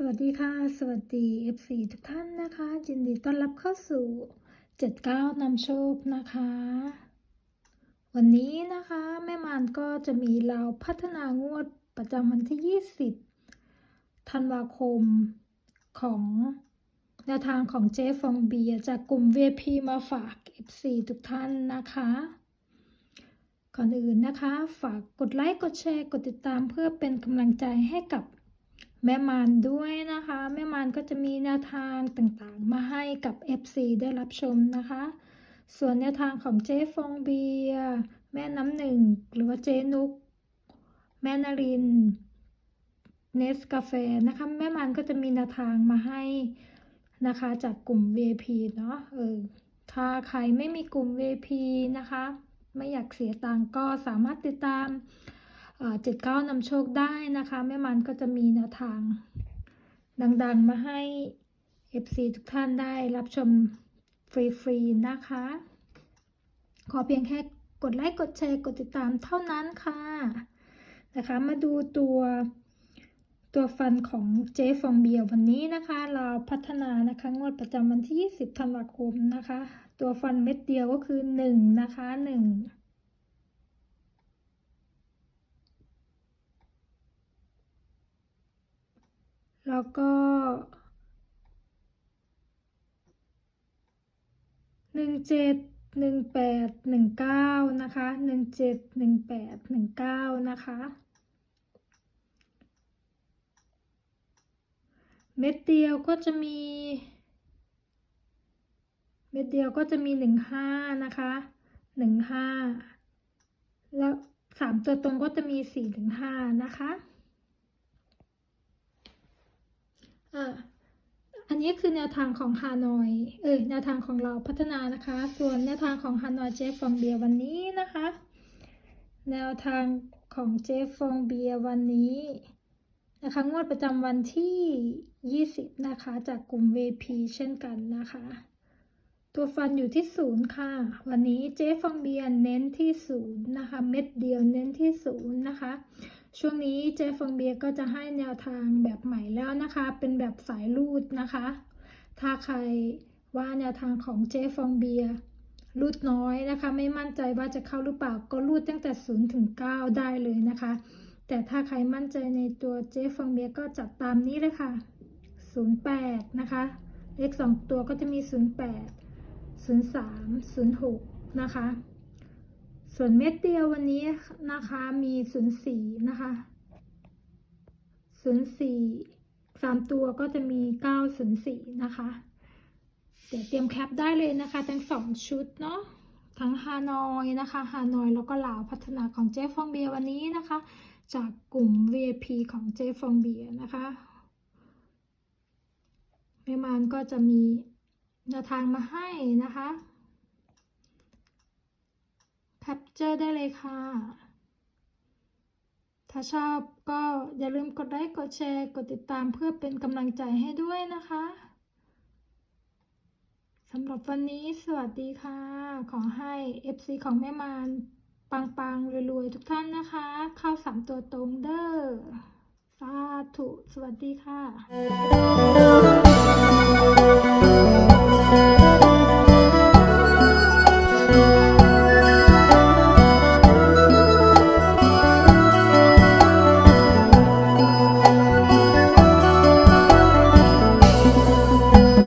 สวัสดีค่ะ สวัสดี FC ทุกท่านนะคะ ยินดีต้อนรับเข้าสู่ 79นำโชคนะคะ วันนี้นะคะ แม่มานก็จะมีเราพัฒนางวดประจำวันที่ 20 ธันวาคมของแนวทางของเจฟองเบียจากกลุ่ม VP มาฝาก FC ทุกท่านนะคะก่อนอื่นนะคะ ฝากกดไลค์ กดแชร์ กดติดตามเพื่อเป็นกำลังใจให้กับ แม่มานด้วยนะคะ แม่มานก็จะมีแนวทางต่างๆ มาให้กับ FC ได้รับชมนะคะ ส่วนแนวทางของเจ๊ฟองเบียแม่น้ำหนึ่งหรือว่าเจ๊นุก แม่นารินเนสกาแฟนะคะ แม่มันก็จะมีแนวทางมาให้นะคะจากกลุ่ม VIP เนาะเออถ้าใครไม่มีกลุ่ม VIP นะคะ ไม่อยากเสียตังก็สามารถติดตาม เจ็ดเก้านำโชคได้นะคะ แม่มันก็จะมีแนวทาง ดังๆมาให้ FC ทุกท่านได้รับชมฟรีๆนะคะ ขอเพียงแค่กดไลค์กดแชร์กดติดตามเท่านั้นค่ะนะคะ มาดูตัวตัวฟันของเจฟองเบียร์วันนี้นะคะ เราพัฒนานะคะงวดประจำวันที่ 20ธันวาคมนะคะ ตัวฟันเม็ดเดียวก็คือ 1 นะคะ 1 แล้วก็หนึ่งเจ็ดหนึ่งแปดหนึ่งเก้านะคะหนึ่งเจ็ดหนึ่งแปดหนึ่งเก้านะคะเม็ดเดียวก็จะมี เม็ดเดียวก็จะมีหนึ่งห้านะคะหนึ่งห้าแล้วสามตัวตรงก็จะมีสี่ถึงห้านะคะ อ่าอันนี้คือแนวทางของฮานอย เอ้ยแนวทางของเราพัฒนานะคะ ส่วนแนวทางของฮานอยเจฟฟองเบียวันนี้นะคะ แนวทางของเจฟฟองเบียวันนี้นะคะงวดประจำวันที่ 20 นะคะ จากกลุ่ม VP เช่นกันนะคะ ตัวฟันอยู่ที่ศูนย์ค่ะ วันนี้เจฟฟองเบียเน้นที่ศูนย์นะคะ เม็ดเดียวเน้นที่ศูนย์นะคะ ช่วงนี้เจฟองเบียร์ก็จะให้แนวทางแบบใหม่แล้วนะคะ เป็นแบบสายรูดนะคะ ถ้าใครว่าแนวทางของเจฟองเบียร์รูดน้อยนะคะ ไม่มั่นใจว่าจะเข้าหรือเปล่าก็รูดตั้งแต่0ถึง9ได้เลยนะคะ แต่ถ้าใครมั่นใจในตัวเจฟองเบียร์ก็จัดตามนี้เลยค่ะ 08 นะคะ เลข 2 ตัวก็จะมี 08 03 06 นะคะ ส่วนเม็ดเดียววันนี้นะคะมี04นย์สี่นะคะ04 3ตัวก็จะมี904นย์สี่นะคะ เดี๋ยวเตรียมแคปได้เลยนะคะ ทั้ง2ชุดเนาะทั้งฮานอยนะคะฮานอยแล้วก็ลาวพัฒนาของเจฟฟองเบียวันนี้นะคะ จากกลุ่ม VIP ของเจฟฟองเบียนะคะแม่มานก็จะมีแนวทางมาให้นะคะ แคปเจอร์ได้เลยค่ะ ถ้าชอบก็อย่าลืมกดไลค์กดแชร์ กดติดตามเพื่อเป็นกำลังใจให้ด้วยนะคะสำหรับวันนี้สวัสดีค่ะ ขอให้ FC ของแม่มานปังๆรวยๆ ทุกท่านนะคะ เข้าสามตัวตรงเด้อสาธุ สวัสดีค่ะ